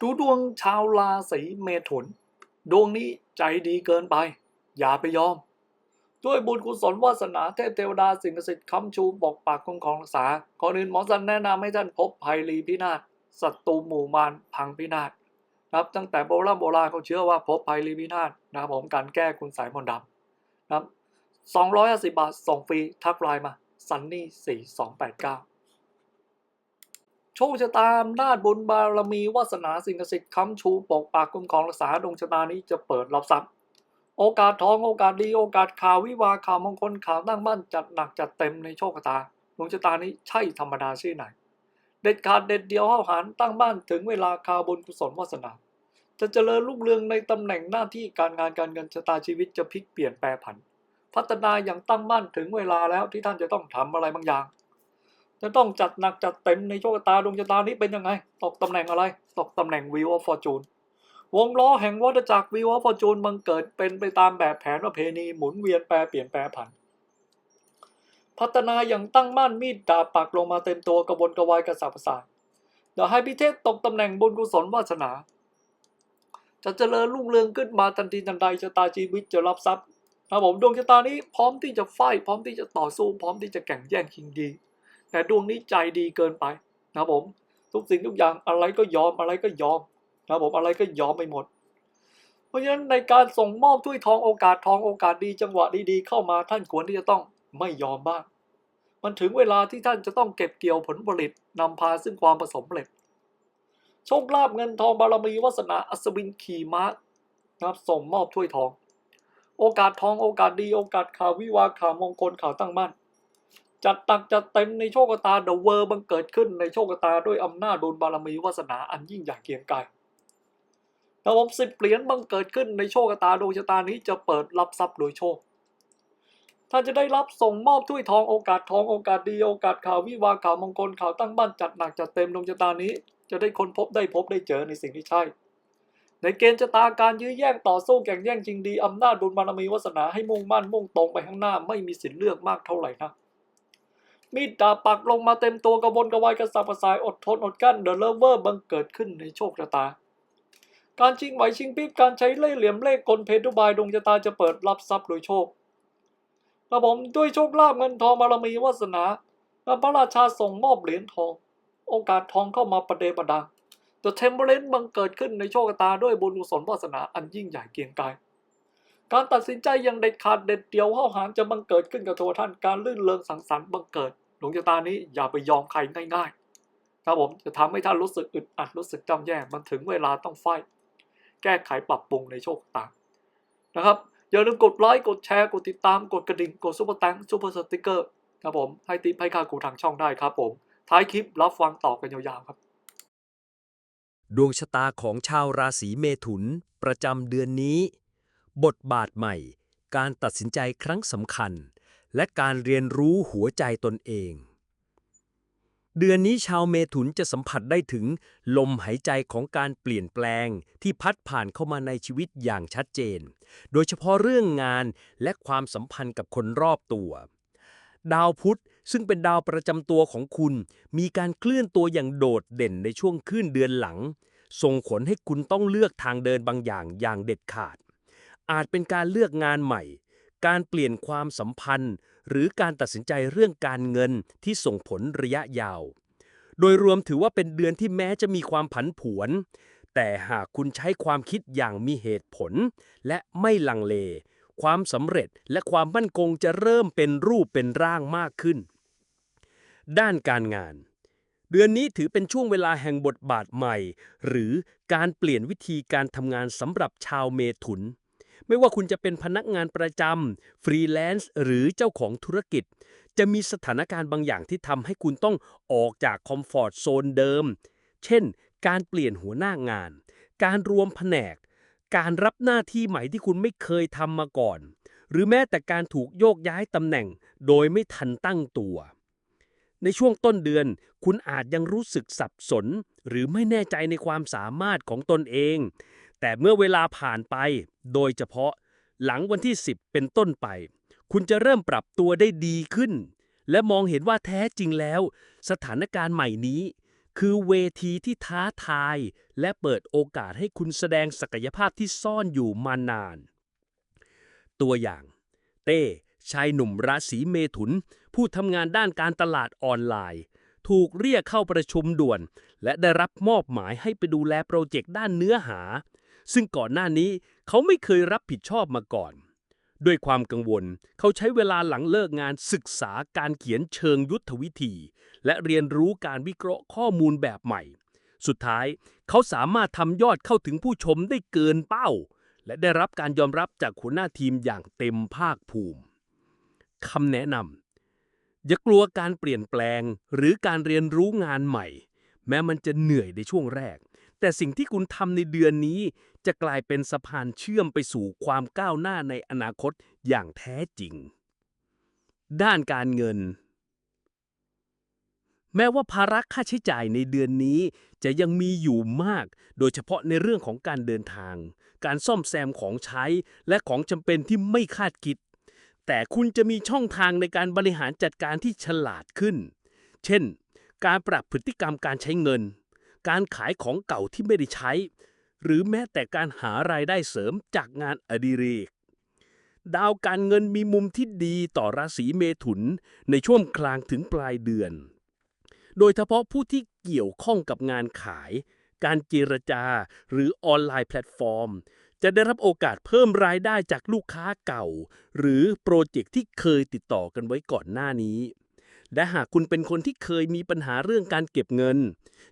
ดูดวงชาวราศีเมถุน ดวงนี้ใจดีเกินไป อย่าไปยอม ด้วยบุญกุศลวาสนาเทพเทวดาสิ่งศักดิ์สิทธิ์คำชูปกปักคุ้มครองรักษาก่อนอื่นหมอสันแนะนำให้ท่านพบภัยรีพินาศศัตรูหมู่มารพังพินาศนะครับตั้งแต่โบราณโบราณเขาเชื่อว่าพบภัยรีพินาศนะครับผมการแก้คุณสายมนต์ดำนะครับ250บบาทส่งฟรีทักไลน์มาซันนี่4289 โชคชะตาอำนาจบุญบารมีวาสนาสิ่งศักดิ์สิทธิ์ค้ำชูปกปักคุ้มครองรักษาดวงชะตานี้จะเปิดรับทรัพย์โอกาสทองโอกาสดีโอกาสข่าววิวาข่าวมงคลข่าวตั้งมั่นจัดหนักจัดเต็มในโชคชะตาดวงชะตานี้ใช่ธรรมดาชื่อไหน เด็ดขาดเด็ดเดียวห้าวหารตั้งบ้านถึงเวลาข่าวบุญกุศลวาสนา จะเจริญรุ่งเรืองในตำแหน่งหน้าที่การงานการเงินชะตาชีวิตจะพลิกเปลี่ยนแปรผัน พัฒนาอย่างตั้งมั่นถึงเวลาแล้วที่ท่านจะต้องทำอะไรบางอย่าง จะต้องจัดหนักจัดเต็มในโชคชะตาดวงชะตานี้เป็นยังไง ตกตำแหน่งอะไร ตกตำแหน่ง Wheel of Fortune วงล้อแห่งวัฏจักร Wheel of Fortune บังเกิดเป็นไปตามแบบแผนประเพณีหมุนเวียนแปรเปลี่ยนแปรผัน พัฒนาอย่างตั้งมั่นมีดดาบปักลงมาเต็มตัวกระวนกระวายกระสับกระส่ายเดี๋ยวให้พิเทศตกตำแหน่งบุญกุศลวาสนา จะเจริญรุ่งเรืองขึ้นมาทันทีทันใดชะตาชีวิตจะรับทรัพย์ครับผมดวงชะตานี้พร้อมที่จะไฟพร้อมที่จะต่อสู้พร้อมที่จะแข่งแย่งชิงดี แต่ดวงนี้ใจดีเกินไปนะผม ทุกสิ่งทุกอย่างอะไรก็ยอมอะไรก็ยอมนะผมอะไรก็ยอมไปหมด เพราะฉะนั้นในการส่งมอบถ้วยทองโอกาสทองโอกาสดีจังหวะดีๆเข้ามาท่านควรที่จะต้องไม่ยอมบ้าง มันถึงเวลาที่ท่านจะต้องเก็บเกี่ยวผลผลิตนำพาซึ่งความประสบผลโชคลาภเงินทองบารมีวาสนาอัศวินขี่ม้านะครับส่งมอบถ้วยทอง โอกาสทองโอกาสดีโอกาสข่าววิวาข่าวมงคลข่าวตั้งมั่น จัดตักจัดเต็มในโชคชะตาเดอะเวอร์บังเกิดขึ้นในโชคชะตาด้วยอำนาจบุญบารมีวาสนาอันยิ่งใหญ่เกียงไกรระบบสิบเหรียญบังเกิดขึ้นในโชคชะตาดวงชะตานี้จะเปิดรับทรัพย์โดยโชคท่านจะได้รับส่งมอบถ้วยทองโอกาสทองโอกาสดีโอกาสข่าววิวาข่าวมงคลข่าวตั้งบ้านจัดหนักจัดเต็มดวงชะตานี้ จะได้คนพบได้พบได้เจอในสิ่งที่ใช่ ในเกณฑ์ชะตาการยื้อแย่งต่อสู้แข่งแย่งจริงดีอำนาจบุญบารมีวาสนาให้มุ่งมั่นมุ่งตรงไปข้างหน้าไม่มีสิทธิ์เลือกมากเท่าไหร่นะ มีดดาบปักลงมาเต็มตัวกระบนกระวายกระสับกระสายอดทนอดกลั้นเดอะเลเวอร์บังเกิดขึ้นในโชคชะตา การชิงไหวชิงพริบการใช้เล่ห์เหลี่ยมเล่กลเพทุบายดวงชะตาจะเปิดรับทรัพย์โดยโชคกระผมด้วยโชคลาภเงินทองบารมีวาสนาและพระราชาส่งมอบเหรียญทอง โอกาสทองเข้ามาประเดประดัง The Temperance บังเกิดขึ้นในโชคชะตาด้วยบุญกุศลวาสนาอันยิ่งใหญ่เกียงไกร การตัดสินใจอย่างเด็ดขาดเด็ดเดี่ยวห้าวหาญจะบังเกิดขึ้นกับตัวท่านการลื่นเริงสังสรรค์บังเกิดดวงชะตานี้อย่าไปยอมใครง่ายๆครับผมจะทำให้ท่านรู้สึกอึดอัดรู้สึกจำแย่มันถึงเวลาต้องไฟท์แก้ไขปรับปรุงในโชคชะตานะครับอย่าลืมกดไลค์กดแชร์กดติดตามกดกระดิ่งกดซุปเปอร์แตงซุปเปอร์สติกเกอร์ครับผมให้ติปให้ค่ากูทางช่องได้ครับผมท้ายคลิปรับฟังต่อกันยาวๆครับ ดวงชะตาของชาวราศีเมถุน ประจำเดือนนี้ บทบาทใหม่ การตัดสินใจครั้งสำคัญ และการเรียนรู้หัวใจตนเอง เดือนนี้ชาวเมถุนจะสัมผัสได้ถึง ลมหายใจของการเปลี่ยนแปลงที่พัดผ่านเข้ามาในชีวิตอย่างชัดเจน โดยเฉพาะเรื่องงานและความสัมพันธ์กับคนรอบตัว ดาวพุธซึ่งเป็นดาวประจำตัวของคุณ มีการเคลื่อนตัวอย่างโดดเด่นในช่วงครึ่งเดือนหลัง ส่งผลให้คุณต้องเลือกทางเดินบางอย่างอย่างเด็ดขาด อาจเป็นการเลือกงานใหม่ การเปลี่ยนความสัมพันธ์ หรือการตัดสินใจเรื่องการเงินที่ส่งผลระยะยาว โดยรวมถือว่าเป็นเดือนที่แม้จะมีความผันผวน แต่หากคุณใช้ความคิดอย่างมีเหตุผล และไม่ลังเล ความสำเร็จและความมั่นคงจะเริ่มเป็นรูปเป็นร่างมากขึ้น ด้านการงานเดือนนี้ถือเป็นช่วงเวลาแห่งบทบาทใหม่ หรือการเปลี่ยนวิธีการทำงานสำหรับชาวเมถุน ไม่ว่าคุณจะเป็นพนักงานประจำฟรีแลนซ์หรือเจ้าของธุรกิจ จะมีสถานการณ์บางอย่างที่ทำให้คุณต้องออกจากคอมฟอร์ตโซนเดิม เช่น การเปลี่ยนหัวหน้างาน การรวมแผนก การรับหน้าที่ใหม่ที่คุณไม่เคยทำมาก่อน หรือแม้แต่การถูกโยกย้ายตำแหน่ง โดยไม่ทันตั้งตัว ในช่วงต้นเดือน คุณอาจยังรู้สึกสับสน หรือไม่แน่ใจในความสามารถของตนเอง แต่เมื่อเวลาผ่านไป โดยเฉพาะหลังวันที่ 10 เป็นต้นไป คุณจะเริ่มปรับตัวได้ดีขึ้น และมองเห็นว่าแท้จริงแล้ว สถานการณ์ใหม่นี้ คือเวทีที่ท้าทาย และเปิดโอกาสให้คุณแสดงศักยภาพที่ซ่อนอยู่มานาน ตัวอย่าง เต้ชายหนุ่มราศีเมถุน ผู้ทำงานด้านการตลาดออนไลน์ ถูกเรียกเข้าประชุมด่วน และได้รับมอบหมายให้ไปดูแลโปรเจกต์ด้านเนื้อหา ซึ่งก่อนหน้านี้เขาไม่เคยรับผิดชอบมาก่อน ด้วยความกังวล เขาใช้เวลาหลังเลิกงานศึกษาการเขียนเชิงยุทธวิธี และเรียนรู้การวิเคราะห์ข้อมูลแบบใหม่ สุดท้าย เขาสามารถทำยอดเข้าถึงผู้ชมได้เกินเป้า และได้รับการยอมรับจากหัวหน้าทีมอย่างเต็มภาคภูมิคำแนะนำอย่ากลัวการเปลี่ยนแปลงหรือการเรียนรู้งานใหม่ แม้มันจะเหนื่อยในช่วงแรก แต่สิ่งที่คุณทำในเดือนนี้ จะกลายเป็นสะพานเชื่อมไปสู่ความก้าวหน้าในอนาคตอย่างแท้จริง ด้านการเงิน แม้ว่าภาระค่าใช้จ่ายในเดือนนี้จะยังมีอยู่มาก โดยเฉพาะในเรื่องของการเดินทาง การซ่อมแซมของใช้และของจำเป็นที่ไม่คาดคิด แต่คุณจะมีช่องทางในการบริหารจัดการที่ฉลาดขึ้น เช่น การปรับพฤติกรรมการใช้เงิน การขายของเก่าที่ไม่ได้ใช้ หรือแม้แต่การหารายได้เสริมจากงานอดิเรก ดาวการเงินมีมุมที่ดีต่อราศีเมถุนในช่วงกลางถึงปลายเดือน โดยเฉพาะผู้ที่เกี่ยวข้องกับงานขาย การเจรจา หรือออนไลน์แพลตฟอร์ม จะได้รับโอกาสเพิ่มรายได้จากลูกค้าเก่า หรือโปรเจกต์ที่เคยติดต่อกันไว้ก่อนหน้านี้ และหากคุณเป็นคนที่เคยมีปัญหาเรื่องการเก็บเงิน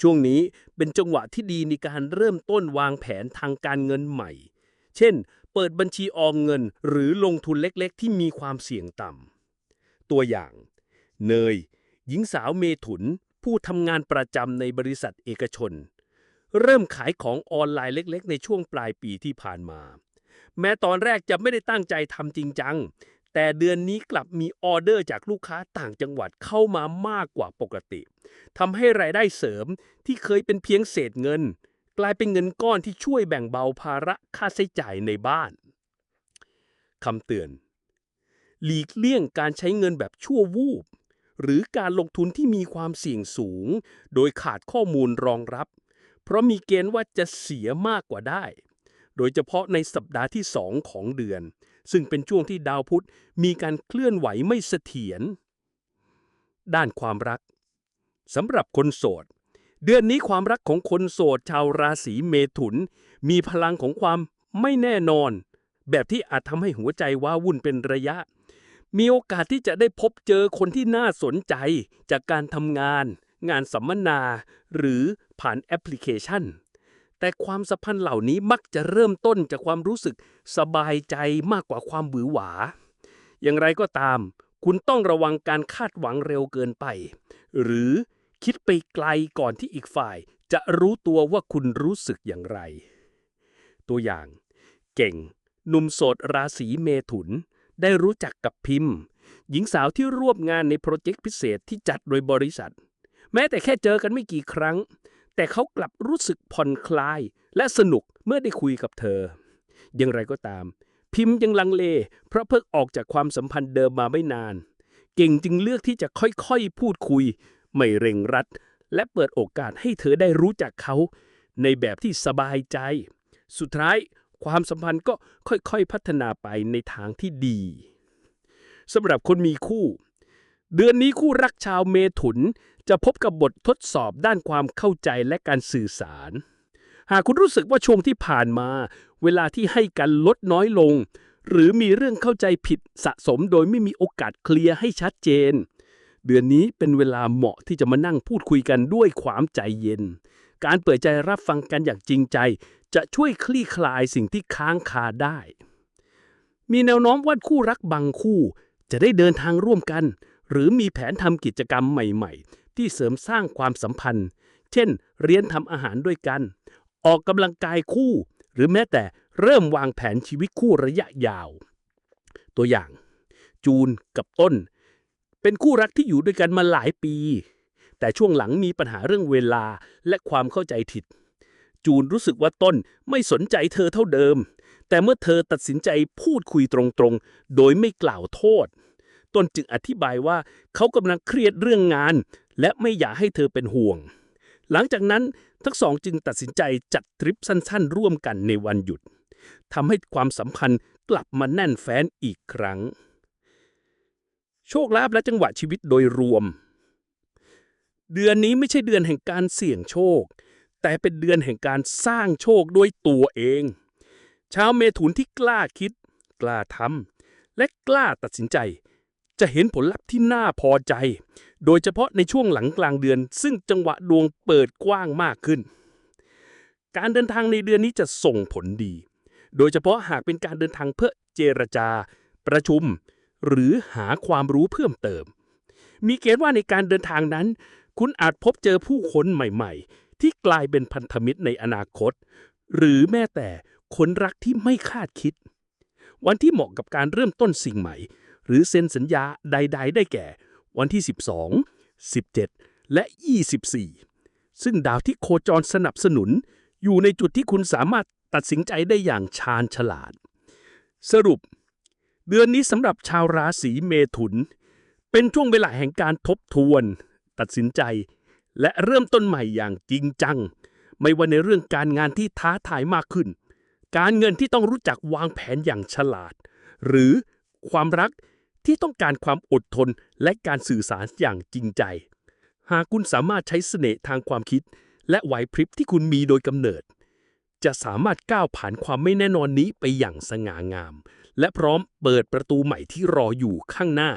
ช่วงนี้เป็นจังหวะที่ดีในการเริ่มต้นวางแผนทางการเงินใหม่ เช่น เปิดบัญชีออมเงิน หรือลงทุนเล็กๆ ที่มีความเสี่ยงต่ำตัวอย่าง เนย หญิงสาวเมถุน ผู้ทำงานประจำในบริษัทเอกชน เริ่มขายของออนไลน์เล็ก ๆ ในช่วงปลายปีที่ผ่านมา แม้ตอนแรกจะไม่ได้ตั้งใจทำจริงจัง แต่เดือนนี้กลับมีออเดอร์จากลูกค้าต่างจังหวัดเข้ามามากกว่าปกติทำให้รายได้เสริมที่เคยเป็นเพียงเศษเงิน กลายเป็นเงินก้อนที่ช่วยแบ่งเบาภาระค่าใช้จ่ายในบ้านคำเตือน หลีกเลี่ยงการใช้เงินแบบชั่ววูบ หรือการลงทุนที่มีความเสี่ยงสูง โดยขาดข้อมูลรองรับ เพราะมีเกณฑ์ว่าจะเสียมากกว่าได้ โดยเฉพาะในสัปดาห์ที่สองของเดือน ซึ่งเป็นช่วงที่ดาวพุธมีการเคลื่อนไหวไม่เสถียร ด้านความรักสำหรับคนโสด เดือนนี้ความรักของคนโสดชาวราศีเมถุน มีพลังของความไม่แน่นอน แบบที่อาจทำให้หัวใจว้าวุ่นเป็นระยะ มีโอกาสที่จะได้พบเจอคนที่น่าสนใจจากการทำงาน งานสัมมนา หรือผ่านแอปพลิเคชัน แต่ความสัมพันธ์เหล่านี้มักจะเริ่มต้นจากความรู้สึกสบายใจมากกว่าความหวือหวา อย่างไรก็ตาม คุณต้องระวังการคาดหวังเร็วเกินไป หรือคิดไปไกลก่อนที่อีกฝ่าย จะรู้ตัวว่าคุณรู้สึกอย่างไร ตัวอย่าง เก่ง หนุ่มโสดราศีเมถุน ได้รู้จักกับพิมพ์ หญิงสาวที่ร่วมงานในโปรเจกต์พิเศษที่จัดโดยบริษัท แม้แต่แค่เจอกันไม่กี่ครั้ง แต่เขากลับรู้สึกผ่อนคลาย และสนุกเมื่อได้คุยกับเธอ อย่างไรก็ตาม พิมพ์ยังลังเล เพราะเพิ่งออกจากความสัมพันธ์เดิมมาไม่นาน เก่งจึงเลือกที่จะค่อยๆพูดคุย ไม่เร่งรัด และเปิดโอกาสให้เธอได้รู้จักเขา ในแบบที่สบายใจ สุดท้ายความสัมพันธ์ก็ค่อยๆพัฒนาไปในทางที่ดีสำหรับคนมีคู่ เดือนนี้คู่รักชาวเมถุน จะพบกับบททดสอบด้านความเข้าใจและการสื่อสาร หากคุณรู้สึกว่าช่วงที่ผ่านมา เวลาที่ให้กันลดน้อยลง หรือมีเรื่องเข้าใจผิดสะสมโดยไม่มีโอกาสเคลียร์ให้ชัดเจน เดือนนี้เป็นเวลาเหมาะที่จะมานั่งพูดคุยกันด้วยความใจเย็น การเปิดใจรับฟังกันอย่างจริงใจ จะช่วยคลี่คลายสิ่งที่ค้างคาได้ มีแนวโน้มว่าคู่รักบางคู่ จะได้เดินทางร่วมกัน หรือมีแผนทำกิจกรรมใหม่ ๆ ที่เสริมสร้างความสัมพันธ์ เช่น เรียนทำอาหารด้วยกัน ออกกำลังกายคู่ หรือแม้แต่เริ่มวางแผนชีวิตคู่ระยะยาว ตัวอย่าง จูนกับต้น เป็นคู่รักที่อยู่ด้วยกันมาหลายปี แต่ช่วงหลังมีปัญหาเรื่องเวลาและความเข้าใจผิด จูนรู้สึกว่าต้นไม่สนใจเธอเท่าเดิม แต่เมื่อเธอตัดสินใจพูดคุยตรงๆ โดยไม่กล่าวโทษต้นจึงอธิบายว่าเขากำลังเครียดเรื่องงาน และไม่อยากให้เธอเป็นห่วง หลังจากนั้นทั้งสองจึงตัดสินใจจัดทริปสั้นๆ ร่วมกันในวันหยุดทำให้ความสัมพันธ์กลับมาแน่นแฟ้นอีกครั้ง โชคลาภและจังหวะชีวิตโดยรวม เดือนนี้ไม่ใช่เดือนแห่งการเสี่ยงโชค แต่เป็นเดือนแห่งการสร้างโชคด้วยตัวเอง ชาวเมถุนที่กล้าคิด กล้าทำและกล้าตัดสินใจ จะเห็นผลลัพธ์ที่น่าพอใจ โดยเฉพาะในช่วงหลังกลางเดือน ซึ่งจังหวะดวงเปิดกว้างมากขึ้น การเดินทางในเดือนนี้จะส่งผลดี โดยเฉพาะหากเป็นการเดินทางเพื่อเจรจา ประชุม หรือหาความรู้เพิ่มเติม มีเกณฑ์ว่าในการเดินทางนั้น คุณอาจพบเจอผู้คนใหม่ ๆ ที่กลายเป็นพันธมิตรในอนาคต หรือแม้แต่คนรักที่ไม่คาดคิด วันที่เหมาะกับการเริ่มต้นสิ่งใหม่ หรือเซ็นสัญญาใด ๆ ได้แก่ วันที่ 12 17 และ 24 ซึ่งดาวที่โคจรสนับสนุน อยู่ในจุดที่คุณสามารถตัดสินใจได้อย่างชาญฉลาด สรุป เดือนนี้สำหรับชาวราศีเมถุน เป็นช่วงเวลาแห่งการทบทวน ตัดสินใจ และเริ่มต้นใหม่อย่างจริงจัง ไม่ว่าในเรื่องการงานที่ท้าทายมากขึ้น การเงินที่ต้องรู้จักวางแผนอย่างฉลาด หรือความรัก ที่ต้องการความอดทนและการสื่อสารอย่างจริงใจ หากคุณสามารถใช้เสน่ห์ทางความคิด และไหวพริบที่คุณมีโดยกำเนิด จะสามารถก้าวผ่านความไม่แน่นอนนี้ไปอย่างสง่างาม และพร้อมเปิดประตูใหม่ที่รออยู่ข้างหน้า